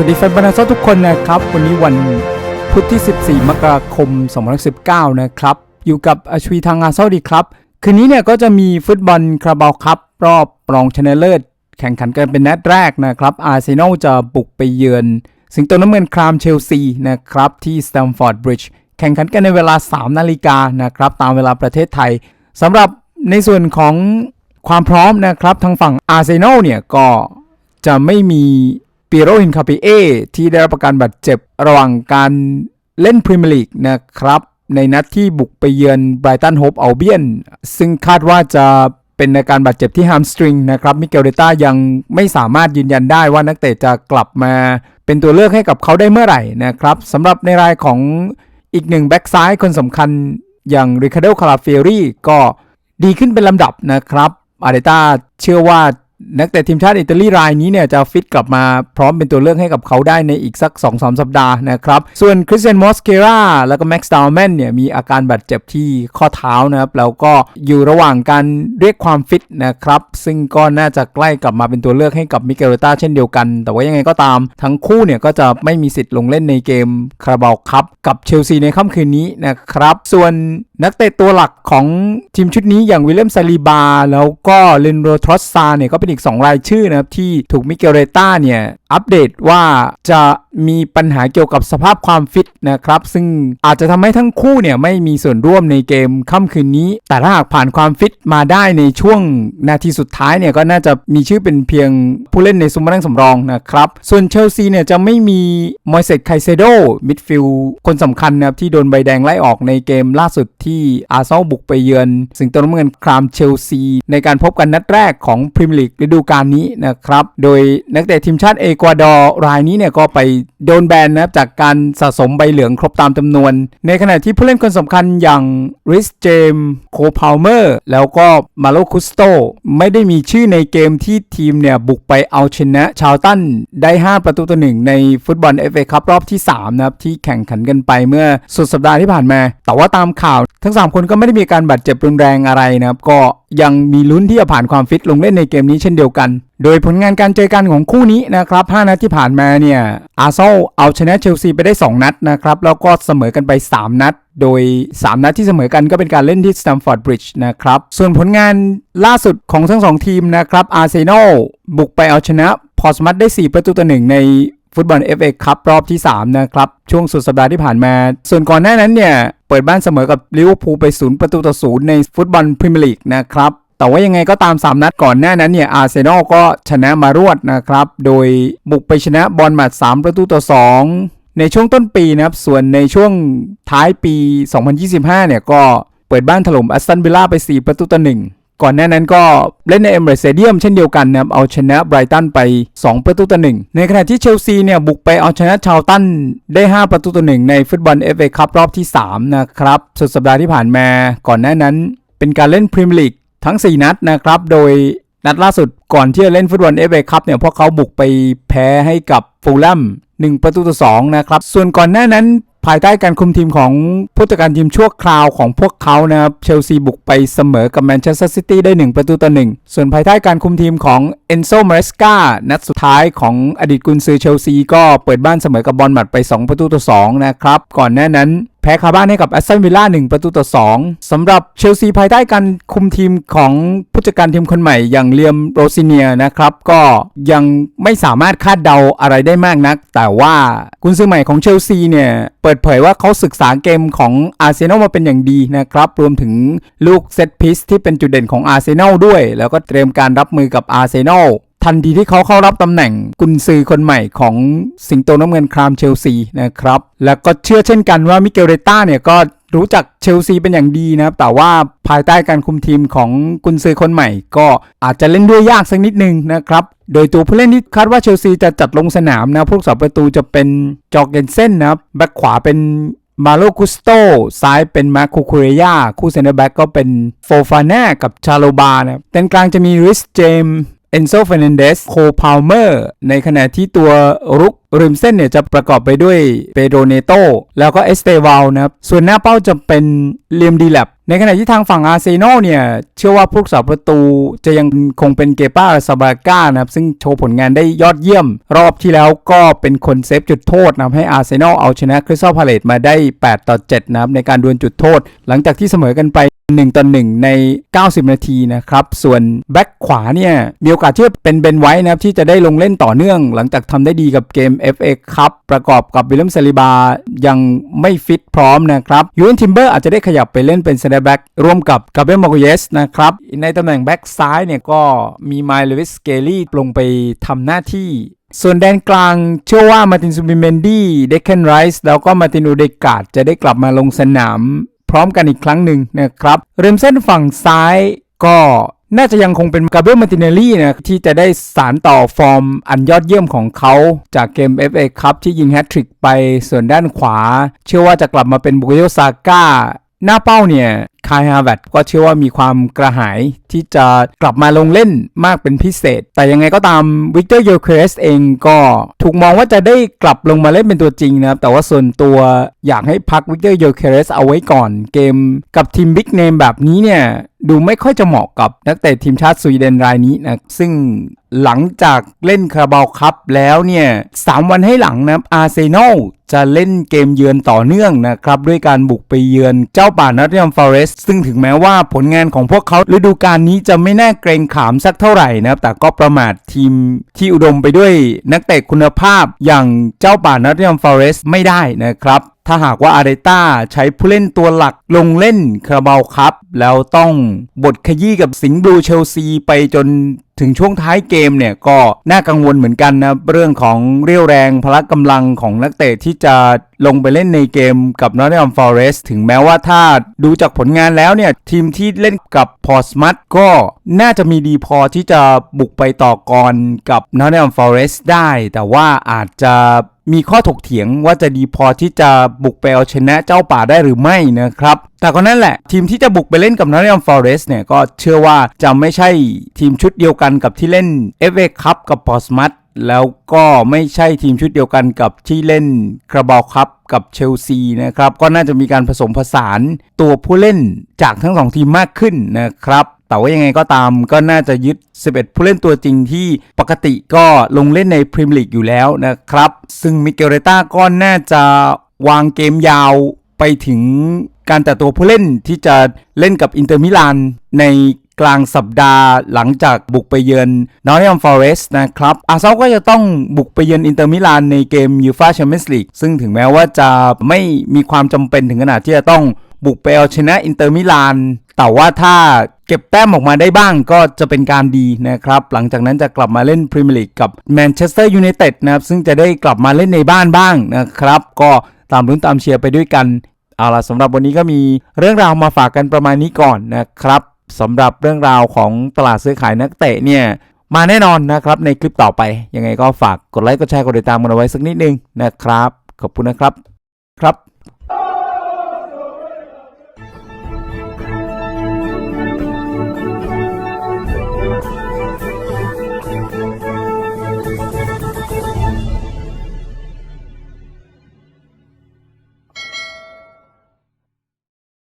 วัสดีแฟนบอลนาซทุกคนนะครับ วันนี้วันพุธที่ 14 มกราคม 2019 นะครับ อยู่กับอชวีทางอาเซาดีครับ คืนนี้เนี่ยก็จะมีฟุตบอลคาราบาวคัพรอบรองชนะเลิศ แข่งขันกันเป็นนัดแรกนะครับ อาร์เซนอลจะบุกไปเยือน สิงโตน้ำเงินครามเชลซีนะครับ ที่สแตมฟอร์ดบริดจ์แข่งขันกันในเวลา 3 นาฬิกานะครับ ตามเวลาประเทศไทยสำหรับในส่วนของความพร้อมนะครับทางฝั่งอาร์เซนอลเนี่ยก็จะไม่มี ปีโรฮินคาปิเอที่ได้รับประกันบาดเจ็บระหว่างการเล่นพรีเมียร์ลีกนะครับในนัดที่บุกไปเยือนไบรตันโฮปเอัลเบียนซึ่งคาดว่าจะเป็นในการบาดเจ็บที่ฮมสตริงนะครับมิเกลเดต้ายังไม่สามารถยืนยันได้ว่านักเตะจะกลับมาเป็นตัวเลือกให้กับเขาได้เมื่อไหร่นะครับสำหรับในรายของอีกหนึ่งแบ็กซ้ายคนสำคัญอย่างริคาร์โดคาราเฟรีก็ดีขึ้นเป็นลำดับนะครับอาเตต้าเชื่อว่า นักเตะทีมชาติอิตาลีรายนี้เนี่ยจะฟิตกลับมาพร้อมเป็นตัวเลือกให้กับเขาได้ในอีกสัก 2-3 สัปดาห์นะครับ ส่วนคริสเตียนมอสเคราแล้วก็แม็กซ์ดาวแมนเนี่ยมีอาการบาดเจ็บที่ข้อเท้านะครับ แล้วก็อยู่ระหว่างการเรียกความฟิตนะครับ ซึ่งก็น่าจะใกล้กลับมาเป็นตัวเลือกให้กับมิเกลต้าเช่นเดียวกัน แต่ว่ายังไงก็ตามทั้งคู่เนี่ยก็จะไม่มีสิทธิ์ลงเล่นในเกมคาราบาวคัพกับเชลซีในค่ำคืนนี้นะครับ ส่วนนักเตะตัวหลักของทีมชุดนี้อย่างวิลเลียมซาลีบา แล้วก็เลนโรทรอสซาเนี่ยก็เป็นอีก 2 รายชื่อนะครับที่ถูกมิเกลเรต้าเนี่ยอัปเดตว่าจะมีปัญหาเกี่ยวกับสภาพความฟิตนะครับ ซึ่งอาจจะทำให้ทั้งคู่เนี่ยไม่มีส่วนร่วมในเกมค่ำคืนนี้ แต่ถ้าหากผ่านความฟิตมาได้ในช่วงนาทีสุดท้ายเนี่ยก็น่าจะมีชื่อเป็นเพียงผู้เล่นในซุมมานั่งสำรองนะครับ ส่วนเชลซีเนี่ยจะไม่มีมอยเซตไคเซโดมิดฟิลคนสำคัญนะครับที่โดนใบแดงไล่ออกในเกมล่าสุดที่อาร์เซนอลบุกไปเยือน สิงโตน้ำเงินครามเชลซีในการพบกันนัดแรกของพรีเมียร์ลีกฤดูกาลนี้นะครับ โดยนักเตะทีมชาติเอกวาดอร์รายนี้เนี่ยก็ไปโดนแบนนะครับจากการสะสมใบเหลืองครบตามจำนวน ในขณะที่ผู้เล่นคนสำคัญอย่างริสเจมโคพาวเมอร์แล้วก็มาโลคุสโตไม่ได้มีชื่อในเกมที่ทีมเนี่ยบุกไปเอาชนะชาวตันได้ 5 ประตูต่อหนึ่งในฟุตบอล FA คัพรอบที่ 3 นะครับ ที่แข่งขันกันไปเมื่อสุดสัปดาห์ที่ผ่านมา แต่ว่าตามข่าวทั้ง 3 คนก็ไม่ได้มีการบาดเจ็บรุนแรงอะไรนะครับ ก็ยังมีลุ้นที่จะผ่านความฟิตลงเล่นในเกมนี้เช่นเดียวกัน โดยผลงานการเจอกันของคู่นี้นะครับ 5 นัดที่ผ่านมาเนี่ยอาร์เซนอลเอาชนะเชลซีไปได้ 2 นัดนะครับ แล้วก็เสมอกันไป 3 นัด โดย 3 นัดที่เสมอกันก็เป็นการเล่นที่สแตมฟอร์ดบริดจ์นะครับ ส่วนผลงานล่าสุดของทั้ง 2 ทีมนะครับอาร์เซนอลบุกไปเอาชนะพอสมัตได้ 4 ประตูต่อหนึ่งในฟุตบอล FA คัพรอบที่ 3 นะครับ ช่วงสุดสัปดาห์ที่ผ่านมา ส่วนก่อนหน้านั้นเนี่ย เปิดบ้านเสมอกับลิเวอร์พูลไป 0 ประตูต่อ 0 ในฟุตบอลพรีเมียร์ลีกนะครับ แต่ว่ายังไงก็ตาม 3 นัดก่อนหน้านั้นเนี่ยอาร์เซนอลก็ชนะมารวดนะครับ โดยบุกไปชนะบอลมาด3 ประตูต่อ 2 ในช่วงต้นปีนะครับ ส่วนในช่วงท้ายปี 2025 เนี่ยก็เปิดบ้านถล่มแอสตันวิลล่าไป 4 ประตูต่อ 1 ก่อนหน้านั้นก็เล่นในเอมเรสเซเดียมเช่นเดียวกันนะครับ เอาชนะไบรตันไป 2 ประตูต่อ 1 ในขณะที่เชลซีเนี่ยบุกไปเอาชนะชาวตันได้ 5 ประตูต่อ 1 ในฟุตบอล FA คัพรอบที่ 3 นะครับ สุดสัปดาห์ที่ผ่านมาก่อนหน้านั้นเป็นการเล่นพรีเมียร์ลีก ทั้ง 4 นัดนะครับ โดยนัดล่าสุดก่อนที่จะเล่นฟุตบอล FA คัพเนี่ยพวกเขาบุกไปแพ้ให้กับฟูลแลม1 ประตูต่อ2นะครับ ส่วนก่อนหน้านั้นภายใต้การคุมทีมของผู้จัดการทีมชั่วคราวของพวกเขานะครับเชลซีบุกไปเสมอกับแมนเชสเตอร์ซิตี้ได้ 1 ประตูต่อ 1 ส่วนภายใต้การคุมทีมของเอนโซมาเรสกานัดสุดท้ายของอดีตกุนซือเชลซีก็เปิดบ้านเสมอกับบอลหมัดไป 2 ประตูต่อ 2 นะครับ ก่อนหน้านั้น พ้คาบ้านให้กับแอสตันวิลล่า1ประตูต่อ 2สำหรับเชลซีภายใต้การคุมทีมของผู้จัดการทีมคนใหม่อย่างเลียมโรซิเนียนะครับ ก็ยังไม่สามารถคาดเดาอะไรได้มากนัก แต่ว่ากุนซือใหม่ของเชลซีเนี่ย เปิดเผยว่าเขาศึกษาเกมของอาร์เซนอลมาเป็นอย่างดีนะครับ รวมถึงลูกเซตพิสที่เป็นจุดเด่นของอาร์เซนอลด้วย แล้วก็เตรียมการรับมือกับอาร์เซนอล ทันทีที่เขาเข้ารับตำแหน่งกุนซือคนใหม่ของสิงโตน้ำเงินครามเชลซีนะครับ แล้วก็เชื่อเช่นกันว่ามิเกลเรต้าเนี่ยก็รู้จักเชลซีเป็นอย่างดีนะครับ แต่ว่าภายใต้การคุมทีมของกุนซือคนใหม่ ก็อาจจะเล่นด้วยยากสักนิดนึงนะครับ โดยตัวผู้เล่นที่คาดว่าเชลซีจะจัดลงสนามนะผู้รักษาประตูจะเป็นจอร์เกนเซนนะครับแบ็คขวาเป็นมาโลกุสโตซ้ายเป็นมาคูคูเรียคู่เซนเตอร์แบ็กก็เป็นโฟฟาน่ากับชาโลบานะครับด้านกลางจะมีริสเจม เอนโซเฟรนันเดสโคพาวเมอร์ในขณะที่ตัวรุกริมเส้นเนี่ยจะประกอบไปด้วยเปโดเนโตแล้วก็เอสเตวาลนะครับ ส่วนหน้าเป้าจะเป็นเลียมดีแลบในขณะที่ทางฝั่งอาร์เซนอลเนี่ย เชื่อว่าผู้รักษาประตูจะยังคงเป็นเกป้าซาบาก้านะครับ ซึ่งโชว์ผลงานได้ยอดเยี่ยม รอบที่แล้วก็เป็นคนเซฟจุดโทษนะให้อาร์เซนอลเอาชนะคริสตัลพาเลตมาได้ 8 ต่อ 7 นะครับ ในการดวลจุดโทษ หลังจากที่เสมอกันไป 1ต่อ1ใน 90 นาทีนะครับ ส่วนแบ็คขวาเนี่ย มีโอกาสที่จะเป็นเบนไว้นะครับ ที่จะได้ลงเล่นต่อเนื่อง หลังจากทำได้ดีกับเกม FA ครับประกอบกับวิลเลมซาลิบา ยังไม่ฟิตพร้อมนะครับยูเวนทิมเบอร์อาจจะได้ขยับไปเล่นเป็นเซนเตอร์แบ็กร่วมกับกาเบรียลมาโกเยสนะครับ ในตำแหน่งแบ็กซ้ายเนี่ยก็มีไมล์เลวิสเกลี่ลงไปทำหน้าที่ส่วนแดนกลางเชื่อว่ามาตินซูบิเมนดี้ เดคเคนไรส์แล้วก็มาตินอูเดกาดจะได้กลับมาลงสนาม พร้อมกันอีกครั้งหนึ่งนะครับเริมเส้นฝั่งซ้ายก็น่าจะยังคงเป็นกาเบรียลมาติเนลลี่นะที่จะได้สารต่อฟอร์มอันยอดเยี่ยมของเขา จากเกม FA คับที่ยิงแฮตทริกไปส่วนด้านขวา เชื่อว่าจะกลับมาเป็นบุกโยซาก้า หน้าเป้าเนี่ย คายฮาร์วดก็เชื่อว่ามีความกระหายที่จะกลับมาลงเล่นมากเป็นพิเศษ แต่ยังไงก็ตามวิกเตอร์โยเครสเองก็ถูกมองว่าจะได้กลับลงมาเล่นเป็นตัวจริงนะครับ แต่ว่าส่วนตัวอยากให้พักวิกเตอร์โยเครสเอาไว้ก่อนเกมกับทีมบิ๊กเนมแบบนี้เนี่ยดูไม่ค่อยจะเหมาะกับนักเตะทีมชาติสวีเดนรายนี้นะ ซึ่งหลังจากเล่นคาราบาวคัพแล้วเนี่ยสามวันให้หลังนับอาร์เซนอลจะเล่นเกมเยือนต่อเนื่องนะครับ ด้วยการบุกไปเยือนเจ้าป่านอตติงแฮมฟอเรสซึ่งถึงแม้ว่าผลงานของพวกเขาฤดูกาลนี้จะไม่น่าเกรงขามสักเท่าไหร่นะครับ แต่ก็ประมาททีมที่อุดมไปด้วยนักเตะคุณภาพอย่างเจ้าป่านัตติงแฮมฟอเรสต์ไม่ได้นะครับ ถ้าหากว่าอาร์เดต้าใช้ผู้เล่นตัวหลักลงเล่นคาราบาวครับ แล้วต้องบทขยี้กับสิงห์บลูเชลซีไปจนถึงช่วงท้ายเกมเนี่ยก็น่ากังวลเหมือนกันนะ เรื่องของเรี่ยวแรงพละกำลังของนักเตะที่จะลงไปเล่นในเกมกับนอตติงแฮมฟอเรสถึงแม้ว่าถ้าดูจากผลงานแล้วเนี่ย ทีมที่เล่นกับพอสมัตก็น่าจะมีดีพอที่จะบุกไปต่อกรกับนอตติงแฮมฟอเรสได้ แต่ว่าอาจจะ มีข้อถกเถียงว่าจะดีพอที่จะบุกไปเอาชนะเจ้าป่าได้หรือไม่นะครับ แต่ก็นั่นแหละ ทีมที่จะบุกไปเล่นกับนอตติงแฮมฟอเรสเนี่ยก็เชื่อว่าจะไม่ใช่ทีมชุดเดียวกันกับที่เล่น FA คัพกับพอสมัตแล้วก็ไม่ใช่ทีมชุดเดียวกันกับที่เล่นคราบาวคัพกับเชลซีนะครับ ก็น่าจะมีการผสมผสานตัวผู้เล่นจากทั้งสองทีมมากขึ้นนะครับ แต่ว่ายังไงก็ตามก็น่าจะยึด 11 ผู้เล่นตัวจริงที่ปกติก็ลงเล่นในพรีเมียร์ลีกอยู่แล้วนะครับ ซึ่งมิเกลเรต้าก็น่าจะวางเกมยาวไปถึงการแต่ตัวผู้เล่นที่จะเล่นกับอินเตอร์มิลานในกลางสัปดาห์หลังจากบุกไปเยือนนอตติงแฮมฟอเรสต์นะครับ อาร์เซนอลก็จะต้องบุกไปเยือนอินเตอร์มิลานในเกมยูฟาแชมเปี้ยนส์ลีกซึ่งถึงแม้ว่าจะไม่มีความจำเป็นถึงขนาดที่จะต้องบุกไปเอาชนะอินเตอร์มิลาน แต่ว่าถ้า เก็บแต้มออกมาได้บ้างก็จะเป็นการดีนะครับ หลังจากนั้นจะกลับมาเล่นพรีเมียร์ลีกกับแมนเชสเตอร์ยูไนเต็ดนะครับ ซึ่งจะได้กลับมาเล่นในบ้านบ้างนะครับ ก็ตามรุ้นตามเชียร์ไปด้วยกัน เอาล่ะสำหรับวันนี้ก็มีเรื่องราวมาฝากกันประมาณนี้ก่อนนะครับสำหรับเรื่องราวของตลาดซื้อขายนักเตะเนี่ยมาแน่นอนนะครับในคลิปต่อไป ยังไงก็ฝากกดไลค์กดแชร์กดติดตามกันเอาไว้สักนิดนึงนะครับ ขอบคุณนะครับครับ